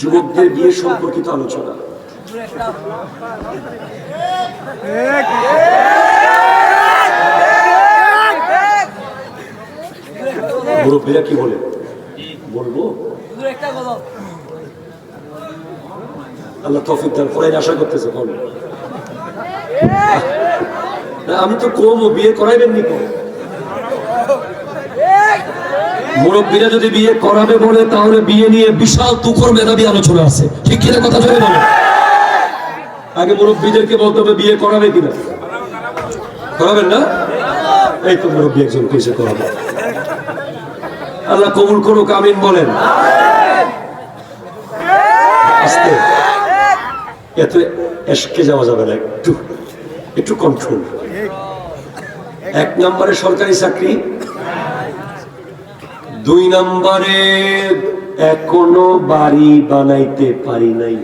যুবকদের বিয়ে সম্পর্কিত আলোচনা। মুরব্বীরা কি বলে? বলব? আল্লাহ তৌফিক দান করাই আশা করতেছে বলো আমি তো কম, বিয়ে করাইবেন নি কম। মুরব্বীরা যদি বিয়ে করাবে বলে, তাহলে বিয়ে নিয়ে বিশাল তুখর মেধাবী আলোচনা আছে। ঠিক কিনা কথা জোরে বলো? আগে মুরব্বীদেরকে বলতে হবে, বিয়ে করাবে কিনা? করাবেন না? এই তো মুরব্বী একজন কইছে করাবে। আল্লাহ কবুল করুক, আমিন বলেন। আস্তে। এত এসকে যাওয়া যাবে না, একটু একটু কন্ট্রোল এক নম্বরে সরকারি চাকরি দুই নম্বরে এখনও বাড়ি বানাইতে পারি নাই।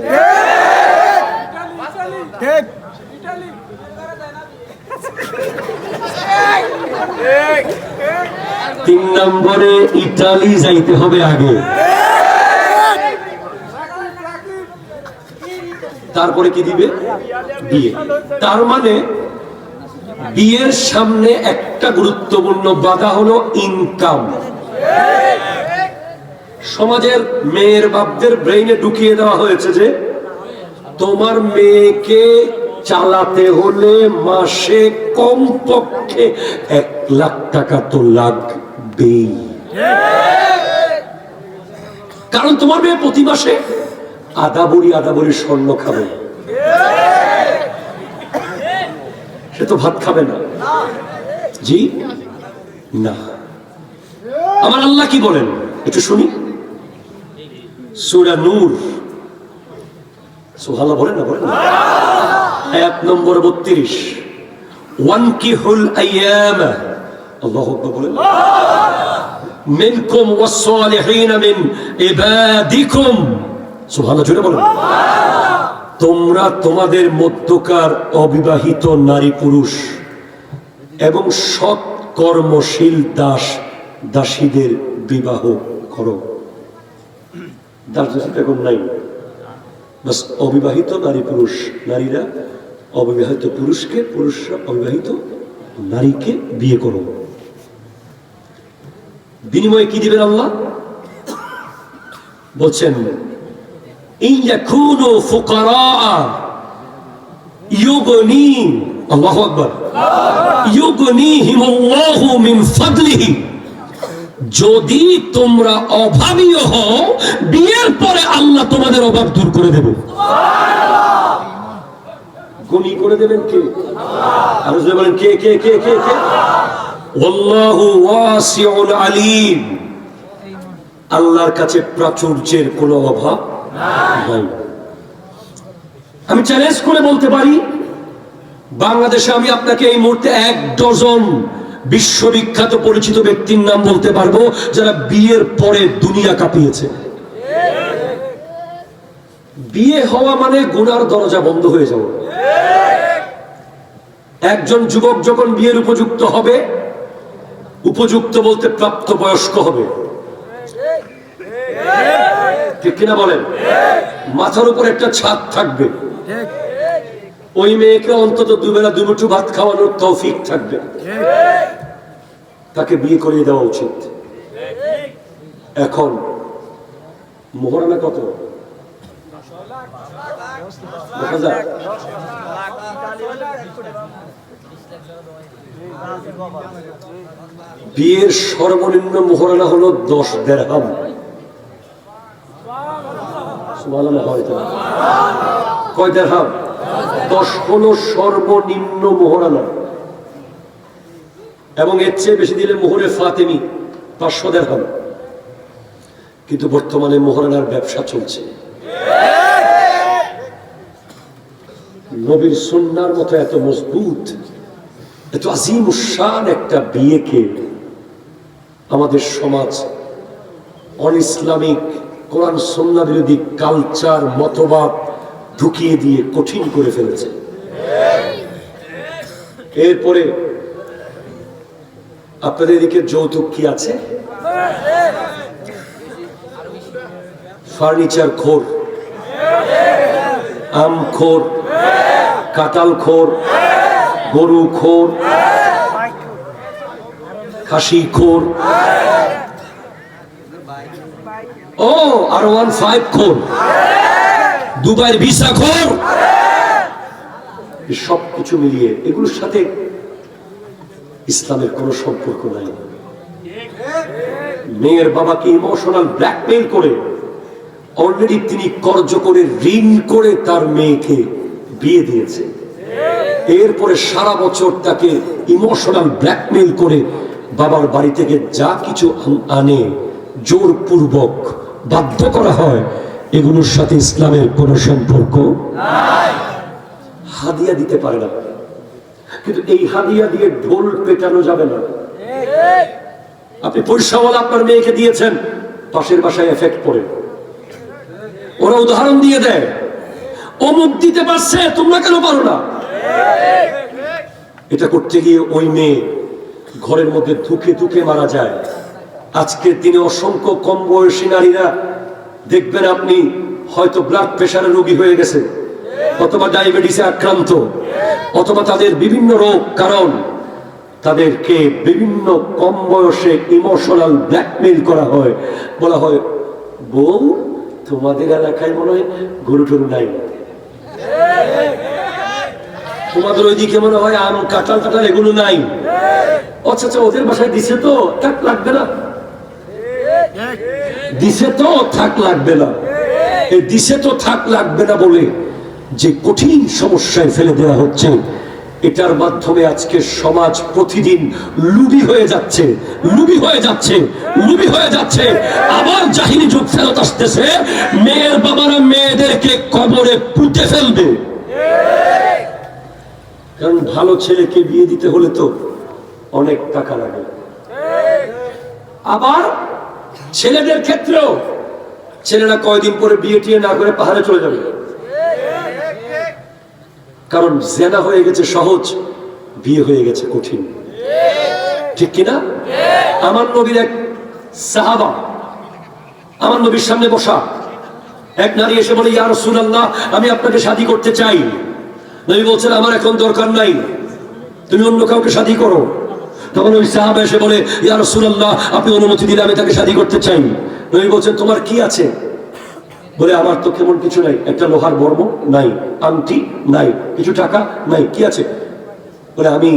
তিন নম্বরে ইটালি যাইতে হবে আগে। তারপরে কি দিবে? বিয়ে। তার মানে বিয়ের সামনে একটা গুরুত্বপূর্ণ বাধা হলো ইনকাম সমাজের মেয়ের বাপদের ব্রেইনে ঢুকিয়ে দেওয়া হয়েছে যে, তোমার মেয়েকে চালাতে হলে মাসে কমপক্ষে এক লাখ টাকা তো লাগবেই। কারণ তোমার মেয়ে প্রতি মাসে আদা বুড়ি আদা বুড়ি স্বর্ণ খাবে। সে তো ভাত খাবে না। জি? না। আমার আল্লাহ কি বলেন? একটু শুনি। সুরা নূর। সুহাল্লাহ বলেন না, বলেন এক নম্বর বত্রিশ। ওয়ান কি হুল আইয়াম। আল্লাহ বলেন। মিনকুম ওয়াসসালিহিন মিন ইবাদিকুম। সুবহানাল্লাহ, জোরে বলেন। তোমরা তোমাদের মধ্যকার অবিবাহিত নারী পুরুষ এবং সৎ কর্মশীল দাস দাসীদের বিবাহ করো। দাস এখন নাই। বাস অবিবাহিত নারী পুরুষ নারীরা, অবিবাহিত পুরুষকে পুরুষরা অবিবাহিত নারীকে বিয়ে করো। বিনিময়ে কি দিবেন আল্লাহ? বলছেন আল্লাহু আকবার। ইউগনিহিমুল্লাহু মিন ফাদলিহি। যদি তোমরা অভাবীয় হও বিয়ের পরে আল্লাহ তোমাদের অভাব দূর করে দেবে। গনি করে দেবেন কে? আর বলেন কে কে কে কে কে? আলিম। আল্লাহর কাছে প্রাচুর্যের কোনো অভাব নাই। আমি চ্যালেঞ্জ করে বলতে পারি বাংলাদেশে আমি আপনাকে এই মুহূর্তে এক ডজন বিশ্ববিখ্যাত পরিচিত ব্যক্তির নাম বলতে পারব, যারা বিয়ের পরে দুনিয়া কাঁপিয়েছে। বিয়ে হওয়া মানে গুনার দরজা বন্ধ হয়ে যাওয়া। একজন যুবক যখন বিয়ের উপযুক্ত হবে, উপযুক্ত বলতে প্রাপ্ত বয়স্ক হবে। ঠিক কিনা বলেন? মাথার উপর একটা ছাদ থাকবে। ওই মেয়েকে অন্তত দুবেলা দুমুঠু ভাত খাওয়ানোর তৌফিক থাকবে। তাকে বিয়ে করিয়ে দেওয়া উচিত। এখন মোহরানা কত? বিয়ের সর্বনিম্ন মোহরানা হলো দশ দেড়হাম। কয় দেড়হাম? দশ হলো সর্বনিম্ন মোহরানা এবং এর চেয়ে বেশি দিলে মোহরে ফাতেমি, পাঁচশো দেড়হাম কিন্তু বর্তমানে মোহরানার ব্যবসা চলছে। নবীর সন্ন্যার মতো এত মজবুত, এত আজিম উসান একটা বিয়েকে আমাদের সমাজ অন ইসলামিক কোরআন সন্না বিরোধী কালচার, মতবাদ ঢুকিয়ে দিয়ে কঠিন করে ফেলেছে। এরপরে আপনাদের এদিকে যৌতুক কি আছে? ফার্নিচার খোর, আম খোর কাতাল খোর, গরু খোর, খাসি খোর। ও, আর ওয়ান ফাইভ খোর। দুবাইয়ের ভিসা খোর। সব কিছু মিলিয়ে এগুলোর সাথে ইসলামের কোনো সম্পর্ক নাই। মেয়ের বাবাকে ইমোশনাল ব্ল্যাকমেইল করে অলরেডি তিনি কর্জ করে, ঋণ করে তার মেয়েকে বিয়ে দিয়েছে। এরপরে সারা বছর তাকে ইমোশনাল ব্ল্যাকমেইল করে বাবার বাড়ি থেকে যা কিছু আনে, জোরপূর্বক বাধ্য করা হয় এগুলোর সাথে ইসলামের কোনো সম্পর্ক হাদিয়া দিতে পারে না। কিন্তু এই হাদিয়া দিয়ে ঢোল পেটানো যাবে না। আপনি পয়সাওয়ালা আপনার মেয়েকে দিয়েছেন, পাশের বাসায় এফেক্ট পড়ে। ওরা উদাহরণ দিয়ে দেয়, অমুক দিতে পারছে, তোমরা কেন পারো না? এটা করতে গিয়ে ওই মেয়ে ঘরের মধ্যে ধুকে ধুকে মারা যায়। আজকের দিনে অসংখ্য কম বয়সী নারীরা দেখবেন আপনি হয়তো ব্লাড প্রেশারের রোগী হয়ে গেছে, অথবা ডায়াবেটিসে আক্রান্ত, অথবা তাদের বিভিন্ন রোগ, কারণ তাদেরকে বিভিন্ন কম বয়সে ইমোশনাল ব্ল্যাকমেইল করা হয়। বলা হয়, বউ, তোমাদের এলাকায় মনে হয় গরু টরু নাই। তোমাদের ওইদিকে মনে হয় আম, কাঁঠাল কাঁঠাল এগুলো নাই। আচ্ছা আচ্ছা ওদের বাসায় দিছে তো থাক লাগবে না দিছে তো থাক লাগবে না। এই দিছে তো থাক লাগবে না বলে যে কঠিন সমস্যায় ফেলে দেওয়া হচ্ছে, এটার মাধ্যমে আজকে সমাজ প্রতিদিন লুবি হয়ে যাচ্ছে, লুবি হয়ে যাচ্ছে, লুবি হয়ে যাচ্ছে। আবার জাহিনী যুগ ফেরত আসতেছে, মেয়ের বাবারা মেয়েদেরকে কবরে পুঁতে ফেলবে। কারণ ভালো ছেলেকে বিয়ে দিতে হলে তো অনেক টাকা লাগে। আবার ছেলেদের ক্ষেত্রেও ছেলেরা কয়দিন পরে বিয়ে টিয়ে না করে পাহাড়ে চলে যাবে? কারণ জেনা হয়ে গেছে সহজ, বিয়ে হয়ে গেছে কঠিন। ঠিক কিনা? আমার নবীর এক সাহাবা, আমার নবীর সামনে বসা, এক নারী এসে বলে, ইয়া রাসূলুল্লাহ, আমি আপনাকে শাদী করতে চাই। নবী বলছেন, আমার এখন দরকার নাই। তুমি অন্য কাউকে শাদী করো। তখন ওই সাহাবা এসে বলে ইয়া রাসূলুল্লাহ আপনি অনুমতি দিলে আমি তাকে শাদী করতে চাই। নবী বলছেন তোমার কি আছে? বলে আমার তো কেমন কিছু নাই একটা লোহার বর্ম নাই আংটি নাই কিছু টাকা নাই কি আছে? বলে আমি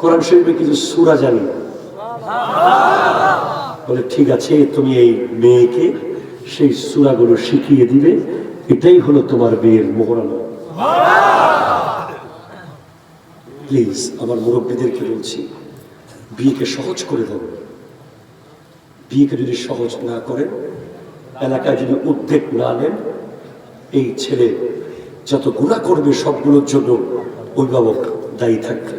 কোরআন শরীফে কিছু সুরা জানি। বলে ঠিক আছে তুমি এই মেয়েকে সেই সুরাগুলো শিখিয়ে দিবে এটাই হলো তোমার বিয়ের মোহরানো প্লিজ আমার মুরব্বীদেরকে বলছি বিয়েকে সহজ করে দেব বিয়েকে যদি সহজ না করেন, এলাকায় যদি উদ্বেগ না নেন, এই ছেলে যত গুণা করবে সবগুলোর জন্য অভিভাবক দায়ী থাকবে।